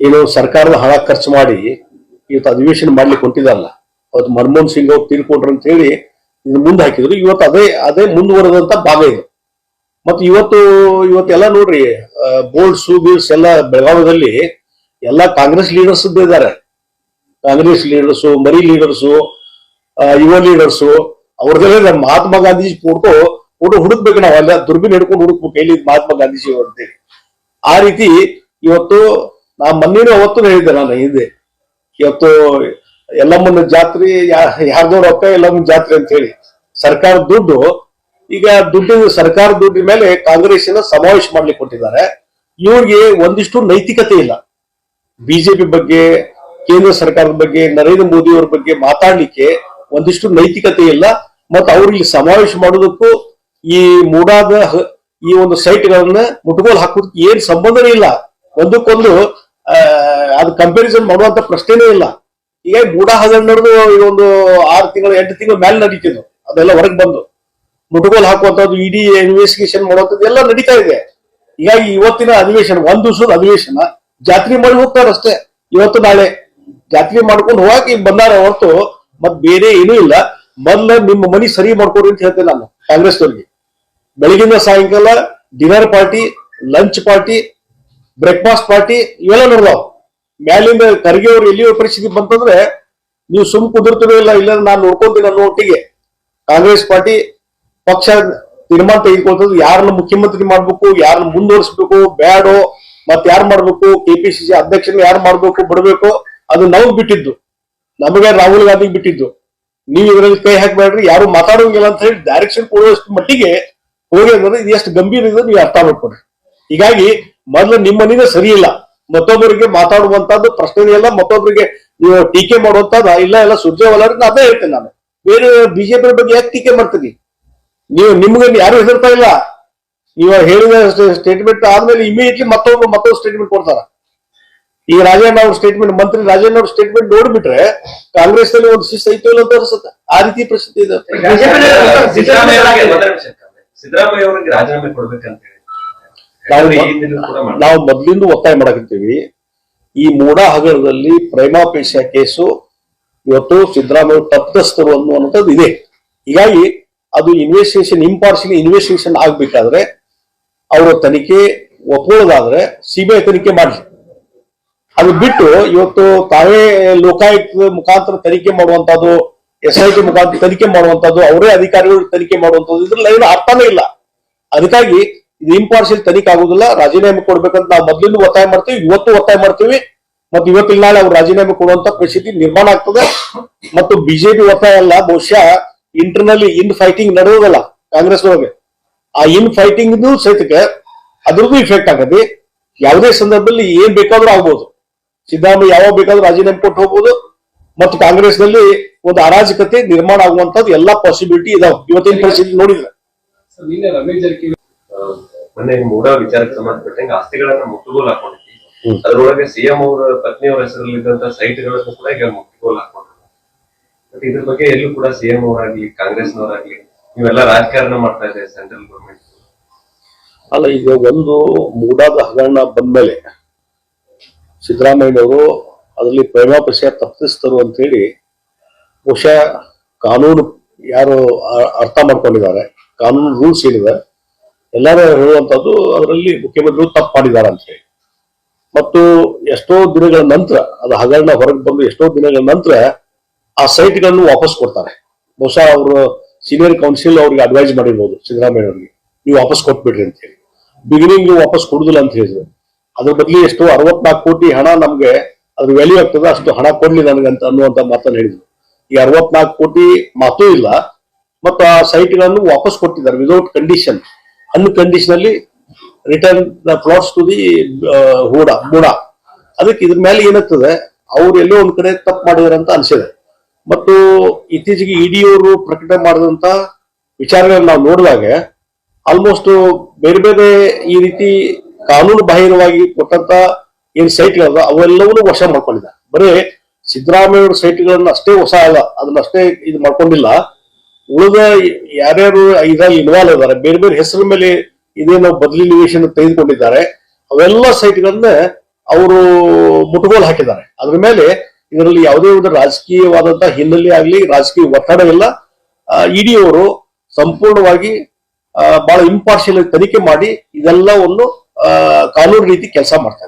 ಏನು ಸರ್ಕಾರದ ಹಣ ಖರ್ಚು ಮಾಡಿ ಇವತ್ತು ಅಧಿವೇಶನ ಮಾಡ್ಲಿಕ್ಕೆ ಕೊಟ್ಟಿದ್ದಲ್ಲ ಅವತ್ತು ಮನಮೋಹನ್ ಸಿಂಗ್ ಅವ್ರು ತೀರ್ಕೊಂಡ್ರು ಅಂತ ಹೇಳಿ ಇದನ್ನ ಮುಂದೆ ಹಾಕಿದ್ರು. ಇವತ್ತು ಅದೇ ಅದೇ ಮುಂದುವರೆದಂತ ಭಾಗ ಇದು. ಮತ್ತೆ ಇವತ್ತು ಇವತ್ತೆಲ್ಲ ನೋಡ್ರಿ ಬೋಲ್ಡ್ಸ್ ಬೀಲ್ಸ್ ಎಲ್ಲ ಬೆಳಗಾವಿದಲ್ಲಿ ಎಲ್ಲ ಕಾಂಗ್ರೆಸ್ ಲೀಡರ್ಸ್ ಇದ್ದಾರೆ. ಕಾಂಗ್ರೆಸ್ ಲೀಡರ್ಸು ಮರಿ ಲೀಡರ್ಸು ಯುವ ಲೀಡರ್ಸು ಅವ್ರದ್ದೆಲ್ಲ ಮಹಾತ್ಮ ಗಾಂಧೀಜಿ ಫೋಟೋ ಫೋಟೋ ಹುಡುಕ್ಬೇಕು ನಾವು ಅಲ್ಲ ದುರ್ಬೀನ್ ಹಿಡ್ಕೊಂಡು ಹುಡುಕ್ಬೇಕು. ಹೇಳಿ ಮಹಾತ್ಮ ಗಾಂಧೀಜಿ ಅಂತೇಳಿ ಆ ರೀತಿ ಇವತ್ತು ನಾ ಮೊನ್ನೆನೂ ಅವತ್ತು ಹೇಳಿದ್ದೆ ನಾನು ಹಿಂದೆ ಇವತ್ತು ಎಲ್ಲಮ್ಮನ ಜಾತ್ರೆ ಯಾರ್ದೋ ರೊಕ್ಕ ಎಲ್ಲಮ್ಮನ ಜಾತ್ರೆ ಅಂತ ಹೇಳಿ. ಸರ್ಕಾರ ದುಡ್ಡು, ಈಗ ದುಡ್ಡು ಸರ್ಕಾರ ದುಡ್ಡಿನ ಮೇಲೆ ಇಂದ ಸಮಾವೇಶ ಮಾಡ್ಲಿಕ್ಕೆ ಕೊಟ್ಟಿದ್ದಾರೆ. ಇವ್ರಿಗೆ ಒಂದಿಷ್ಟು ನೈತಿಕತೆ ಇಲ್ಲ. ಬಿಜೆಪಿ ಬಗ್ಗೆ, ಕೇಂದ್ರ ಸರ್ಕಾರದ ಬಗ್ಗೆ, ನರೇಂದ್ರ ಮೋದಿ ಅವ್ರ ಬಗ್ಗೆ ಮಾತಾಡ್ಲಿಕ್ಕೆ ಒಂದಿಷ್ಟು ನೈತಿಕತೆ ಇಲ್ಲ. ಮತ್ತು ಅವ್ರಿಗೆ ಸಮಾವೇಶ ಮಾಡೋದಕ್ಕೂ ಈ ಮೂಡಾದ ಈ ಒಂದು ಸೈಟ್ಗಳನ್ನ ಮುಟ್ಗೋಲ್ ಹಾಕೋದಕ್ಕೆ ಏನ್ ಸಂಬಂಧನೇ ಇಲ್ಲ. ಒಂದಕ್ಕೊಂದು ಅದು ಕಂಪ್ಯಾರಿಸನ್ ಮಾಡುವಂತ ಪ್ರಶ್ನೆನೇ ಇಲ್ಲ. ಈಗ ಮೂಡಾ ಹಗರಣ ನಡೆದು ಇದೊಂದು ಆರು ತಿಂಗಳು, ಎಂಟು ತಿಂಗಳು ಮೇಲೆ ನಡೀತಿದ್ದು. ಅದೆಲ್ಲ ಹೊರಗೆ ಬಂದು. ಮುಟುಗೋಲು ಹಾಕುವಂತದ್ದು ಇಡೀ ಇನ್ವೆಸ್ಟಿಗೇಷನ್ ಮಾಡುವಂಥದ್ದು ಎಲ್ಲ ನಡೀತಾ ಇದೆ. ಹೀಗಾಗಿ ಇವತ್ತಿನ ಅಧಿವೇಶನ, ಒಂದ್ ದಿವಸದ ಅಧಿವೇಶನ, ಜಾತ್ರೆ ಮಾಡಿ ಹೋಗ್ತಾರೆ ಅಷ್ಟೇ. ಇವತ್ತು ನಾಳೆ ಜಾತ್ರೆ ಮಾಡ್ಕೊಂಡು ಹೋಗಿ ಬಂದಾರ ಹೊರತು, ಮತ್ ಬೇರೆ ಏನೂ ಇಲ್ಲ. ಮೊದ್ಲ ನಿಮ್ಮ ಮನಿ ಸರಿ ಮಾಡ್ಕೊಡಿ ಅಂತ ಹೇಳ್ತೇನೆ ನಾನು ಕಾಂಗ್ರೆಸ್ನವ್ರಿಗೆ. ಬೆಳಗಿನ ಸಾಯಂಕಾಲ dinner party lunch party breakfast party ಇವೆಲ್ಲ ನೋಡ್ದಾವ್ ಮ್ಯಾಲಿಂದ ಖರ್ಗೆ ಅವ್ರು ಎಲ್ಲಿಯೋ ಪರಿಸ್ಥಿತಿ ಬಂತಂದ್ರೆ, ನೀವು ಸುಮ್ ಕುದುರ್ತೀರೋ ಇಲ್ಲ ಇಲ್ಲ ನಾನು ನೋಡ್ಕೊಂತೀನಿ ಅನ್ನೋ ಒಟ್ಟಿಗೆ ಕಾಂಗ್ರೆಸ್ ಪಾರ್ಟಿ ಪಕ್ಷ ತೀರ್ಮಾನ ತೆಗೆದುಕೊಳ್ತದ್ದು ಯಾರನ್ನ ಮುಖ್ಯಮಂತ್ರಿ ಮಾಡ್ಬೇಕು, ಯಾರನ್ನ ಮುಂದುವರಿಸ್ಬೇಕು, ಬ್ಯಾಡೋ ಮತ್ತೆ ಯಾರು ಮಾಡ್ಬೇಕು ಕೆಪಿಸಿಸಿ ಅಧ್ಯಕ್ಷನ ಯಾರು ಮಾಡ್ಬೇಕು, ಬಿಡ್ಬೇಕು, ಅದು ನಾವು ಬಿಟ್ಟಿದ್ದು. ನಮಗೆ ರಾಹುಲ್ ಗಾಂಧಿ ಬಿಟ್ಟಿದ್ದು. ನೀವು ಇದರಲ್ಲಿ ಕೈ ಹಾಕ್ಬೇಡ್ರಿ, ಯಾರು ಮಾತಾಡೋಂಗಿಲ್ಲ ಅಂತ ಹೇಳಿ ಡೈರೆಕ್ಷನ್ ಕೊಡುವಷ್ಟು ಮಟ್ಟಿಗೆ ಹೋಗಿ ಅಂದ್ರೆ ಇದು ಎಷ್ಟು ಗಂಭೀರ ಇದೆ ನೀವು ಅರ್ಥ ಮಾಡ್ಕೊಡ್ರಿ ಹೀಗಾಗಿ ಮೊದಲು ನಿಮ್ಮ ಸರಿಯಿಲ್ಲ. ಸರಿ ಇಲ್ಲ ಮತ್ತೊಬ್ಬರಿಗೆ ಮಾತಾಡುವಂತದ್ದು ಪ್ರಶ್ನೆ ಇಲ್ಲ. ಮತ್ತೊಬ್ಬರಿಗೆ ನೀವು ಟೀಕೆ ಮಾಡುವಂತದ್ದು ಇಲ್ಲ ಎಲ್ಲ ಸುರ್ಜೇವಾಲ ಅದೇ ಹೇಳ್ತೇನೆ ನಾನು. ಬೇರೆ ಬಿಜೆಪಿ ಬಗ್ಗೆ ಯಾಕೆ ಟೀಕೆ ಮಾಡ್ತೀನಿ ನೀವು ನಿಮ್ಗೆ ಯಾರು ಹೆದರ್ತಾ ಇಲ್ಲ? ನೀವು ಹೇಳಿದ ಸ್ಟೇಟ್ಮೆಂಟ್ ಆದ್ಮೇಲೆ ಇಮಿಡಿಯೇಟ್ಲಿ ಮತ್ತೊಬ್ಬರು ಮತ್ತೊಂದು ಸ್ಟೇಟ್ಮೆಂಟ್ ಕೊಡ್ತಾರ. ಈ ರಾಜಣ್ಣ ಅವ್ರ ಸ್ಟೇಟ್ಮೆಂಟ್ ಮಂತ್ರಿ ರಾಜಣ್ಣ ಅವ್ರ ಸ್ಟೇಟ್ಮೆಂಟ್ ನೋಡ್ಬಿಟ್ರೆ ಕಾಂಗ್ರೆಸ್ನಲ್ಲಿ ಒಂದು ಶಿಸ್ತು ಐತೋ ಇಲ್ಲ ಅಂತ ಅನ್ಸುತ್ತೆ. ಆ ರೀತಿ ಪರಿಸ್ಥಿತಿ ಇದೆ ಸಿದ್ದರಾಮಯ್ಯ ಅವರಿಗೆ ರಾಜೀನಾಮೆ ಕೊಡ್ಬೇಕಂತ ಹೇಳಿ. ನಾವು ಮೊದಲಿಂದ ಒತ್ತಾಯ ಮಾಡಕತ್ತೀವಿ. ಈ ಮೂಡಾ ಹಗರದಲ್ಲಿ ಪ್ರೇಮಾಪೇಶ ಕೇಸು ಇವತ್ತು ಸಿದ್ದರಾಮಯ್ಯ ತಪ್ಪಿತಸ್ಥರು ಅನ್ನುವಂಥದ್ದು ಇದೆ. ಹೀಗಾಗಿ ಅದು ಇನ್ವೆಸ್ಟಿಗೇಷನ್ ಇಂಪಾರ್ಷಿಯಲ್ ಇನ್ವೆಸ್ಟಿಗೇಷನ್ ಆಗ್ಬೇಕಾದ್ರೆ ಅವರ ತನಿಖೆ ಒಪ್ಕೊಳ್ಳೋದಾದ್ರೆ ಸಿಬಿಐ ತನಿಖೆ ಮಾಡಲಿ. ಅದು ಬಿಟ್ಟು ಇವತ್ತು ತಾವೇ ಲೋಕಾಯುಕ್ತ ಮುಖಾಂತರ ತನಿಖೆ ಮಾಡುವಂತದ್ದು ಎಸ್ ಐ ಟಿ ಮುಖಾಂತರ ತನಿಖೆ ಮಾಡುವಂತದ್ದು ಅವರೇ ಅಧಿಕಾರಿಗಳು ತನಿಖೆ ಮಾಡುವಂತದ್ದು ಇದ್ರಲ್ಲಿ ಏನು ಅರ್ಥನೇ ಇಲ್ಲ. ಅದಕ್ಕಾಗಿ ಇದು ಇಂಪಾರ್ಷಿಯಲ್ ತನಿಖೆ ಆಗುದಿಲ್ಲ, ರಾಜೀನಾಮೆ ಕೊಡ್ಬೇಕಂತ ನಾವು ಮೊದ್ಲಿಂದ ಒತ್ತಾಯ ಮಾಡ್ತೀವಿ, ಇವತ್ತು ಒತ್ತಾಯ ಮಾಡ್ತೀವಿ. ಮತ್ತು ಇವತ್ತಿನ ನಾಳೆ ಅವ್ರು ರಾಜೀನಾಮೆ ಕೊಡುವಂತ ಪರಿಸ್ಥಿತಿ ನಿರ್ಮಾಣ ಆಗ್ತದೆ. ಮತ್ತು ಬಿಜೆಪಿ ಒತ್ತಾಯ ಅಲ್ಲ, ಬಹುಶಃ ಇಂಟರ್ನಲ್ಲಿ ಇನ್ ಫೈಟಿಂಗ್ ನಡೆಯೋದಲ್ಲ ಕಾಂಗ್ರೆಸ್ ಒಳಗೆ. ಆ ಇನ್ ಫೈಟಿಂಗ್ ಸಹಿತಕ್ಕೆ ಅದ್ರದ್ದು ಇಫೆಕ್ಟ್ ಆಗದೆ ಯಾವುದೇ ಸಂದರ್ಭದಲ್ಲಿ ಏನ್ ಬೇಕಾದ್ರೂ ಆಗ್ಬೋದು. ಸಿದ್ದರಾಮಯ್ಯ ಯಾವಾಗ ಬೇಕಾದ್ರೂ ರಾಜೀನಾಮೆ ಕೊಟ್ಟು ಹೋಗ್ಬೋದು. ಮತ್ತು ಕಾಂಗ್ರೆಸ್ನಲ್ಲಿ ಒಂದು ಅರಾಜಕತೆ ನಿರ್ಮಾಣ ಆಗುವಂತದ್ದು ಎಲ್ಲಾ ಪಾಸಿಬಿಲಿಟಿ ಇದಾವೆ. ಇವತ್ತಿನ ಪರಿಸ್ಥಿತಿ ನೋಡಿದ್ರೆ. ಮೊನ್ನೆ ಮೂಡ ವಿಚಾರಕ್ಕೆ ಸಂಬಂಧಪಟ್ಟಂಗೆ ಆಸ್ತಿಗಳನ್ನ ಮುಟ್ಟುಗೋಲು ಹಾಕೊಂಡಿದ್ವಿ. ಅದರೊಳಗೆ ಸಿಎಂ ಅವರ ಪತ್ನಿಯವರ ಹೆಸರಲ್ಲಿದ್ದಂತ ಸೈಟ್ಗಳನ್ನು ಕೂಡ ಈಗ ಮುಟ್ಟುಗೋಲು ಹಾಕೊಂಡಿದ್ದಾರೆ. ಬಟ್ ಇದ್ರ ಬಗ್ಗೆ ಎಲ್ಲೂ ಕೂಡ ಸಿಎಂ ಅವರಾಗ್ಲಿ ಕಾಂಗ್ರೆಸ್ನವರಾಗ್ಲಿ ನೀವೆಲ್ಲ ರಾಜಕಾರಣ ಮಾಡ್ತಾ ಇದ್ದೀರಿ ಸೆಂಟ್ರಲ್ ಗೌರ್ಮೆಂಟ್. ಅಲ್ಲ ಈಗ ಒಂದು ಮೂಡಾದ ಹಗರಣ ಬಂದ್ಮೇಲೆ ಸಿದ್ದರಾಮಯ್ಯನವರು ಅದರಲ್ಲಿ ಪ್ರೇಮಾಪೇಶ ತಪ್ಪಿಸ್ತರು ಅಂತ ಹೇಳಿ ಬಹುಶಃ ಕಾನೂನು ಯಾರು ಅರ್ಥ ಮಾಡ್ಕೊಂಡಿದ್ದಾರೆ. ಕಾನೂನು ರೂಲ್ಸ್ ಏನಿದೆ ಎಲ್ಲರೂ ಹೇಳುವಂತದ್ದು ಅದರಲ್ಲಿ ಮುಖ್ಯಮಂತ್ರಿಗಳು ತಪ್ಪು ಮಾಡಿದ್ದಾರೆ ಅಂತ ಹೇಳಿ ಮತ್ತು ಎಷ್ಟೋ ದಿನಗಳ ನಂತರ, ಅದು ಹಗರಣ ಹೊರಗೆ ಬಂದು ಎಷ್ಟೋ ದಿನಗಳ ನಂತರ ಆ ಸೈಟ್ಗಳನ್ನು ವಾಪಸ್ ಕೊಡ್ತಾರೆ. ಬಹುಶಃ ಅವರು ಸೀನಿಯರ್ ಕೌನ್ಸಿಲ್ ಅವ್ರಿಗೆ ಅಡ್ವೈಸ್ ಮಾಡಿರ್ಬೋದು, ಸಿದ್ದರಾಮಯ್ಯ ಅವರಿಗೆ, ನೀವು ವಾಪಸ್ ಕೊಟ್ಬಿಡ್ರಿ ಅಂತ ಹೇಳಿ ಬಿಗಿನಿಂಗ್ ನೀವು ವಾಪಸ್ ಕೊಡುದಿಲ್ಲ ಅಂತ ಹೇಳಿದ್ರು. ಅದ್ರ ಬದಲು ಎಷ್ಟು ಅರವತ್ನಾಲ್ಕು ಕೋಟಿ ಹಣ ನಮ್ಗೆ ಅದ್ರ ವ್ಯಾಲ್ಯೂ ಆಗ್ತದೆ, ಅಷ್ಟು ಹಣ ಕೊಡ್ಲಿ ನನಗಂತ ಅನ್ನುವಂತ ಮಾತನ್ನು ಹೇಳಿದ್ರು. ಈ ಅರವತ್ನಾಲ್ಕು ಕೋಟಿ ಮಾತೂ ಇಲ್ಲ, ಮತ್ತು ಆ ಸೈಟ್ಗಳನ್ನು ವಾಪಸ್ ಕೊಟ್ಟಿದ್ದಾರೆ ವಿದೌಟ್ ಕಂಡೀಷನ್ ಅನ್ ಕಂಡೀಷನ್ ಅಲ್ಲಿ return the plots to the HUDA, MUDA. ಅದಕ್ಕೆ ಇದ್ರ ಮೇಲೆ ಏನಾಗ್ತದೆ, ಅವ್ರು ಎಲ್ಲೋ ಒಂದ್ ಕಡೆ ತಪ್ಪು ಮಾಡಿದಾರೆ ಅಂತ ಅನ್ಸಿದೆ. ಮತ್ತು ಇತ್ತೀಚೆಗೆ ಇಡಿಯವರು ಪ್ರಕಟಣೆ ಮಾಡಿದಂತ ವಿಚಾರಗಳನ್ನ ನಾವು ನೋಡಿದಾಗ ಆಲ್ಮೋಸ್ಟ್ ಬೇರೆ ಬೇರೆ ಈ ರೀತಿ ಕಾನೂನು ಬಾಹಿರವಾಗಿ ಕೊಟ್ಟಂತ ಏನ್ ಸೈಟ್ಗಳದ ಅವೆಲ್ಲವನ್ನೂ ವಶ ಮಾಡ್ಕೊಂಡಿದ್ದಾರೆ. ಬರೀ ಸಿದ್ದರಾಮಯ್ಯ ಸೈಟ್ಗಳನ್ನ ಅಷ್ಟೇ ಹೊಸ ಅಲ್ಲ, ಅದನ್ನ ಅಷ್ಟೇ ಇದು ಮಾಡ್ಕೊಂಡಿಲ್ಲ. ಉಳಿದ ಯಾರ್ಯಾರು ಇದ್ರಲ್ಲಿ ಇನ್ವಾಲ್ವ್ ಇದ್ದಾರೆ ಬೇರೆ ಬೇರೆ ಹೆಸರು ಮೇಲೆ ಇದೇನೋ ಬದಲಿ ನಿವೇಶನ ತೆಗೆದುಕೊಂಡಿದ್ದಾರೆ, ಅವೆಲ್ಲ ಸೈಟ್ಗಳನ್ನ ಅವರು ಮುಟುಗೋಲು ಹಾಕಿದ್ದಾರೆ. ಅದ್ರ ಮೇಲೆ ಇದರಲ್ಲಿ ಯಾವುದೇ ಒಂದು ರಾಜಕೀಯವಾದಂತಹ ಹಿನ್ನೆಲೆ ಆಗಲಿ, ರಾಜಕೀಯ ಒತ್ತಡ ಇಲ್ಲ ಇಡಿ ಅವರು ಸಂಪೂರ್ಣವಾಗಿ ಬಹಳ ಇಂಪಾರ್ಷಿಯಲ್ ತನಿಖೆ ಮಾಡಿ ಇದೆಲ್ಲವನ್ನು ಕಾನೂನು ರೀತಿ ಕೆಲಸ ಮಾಡ್ತಾ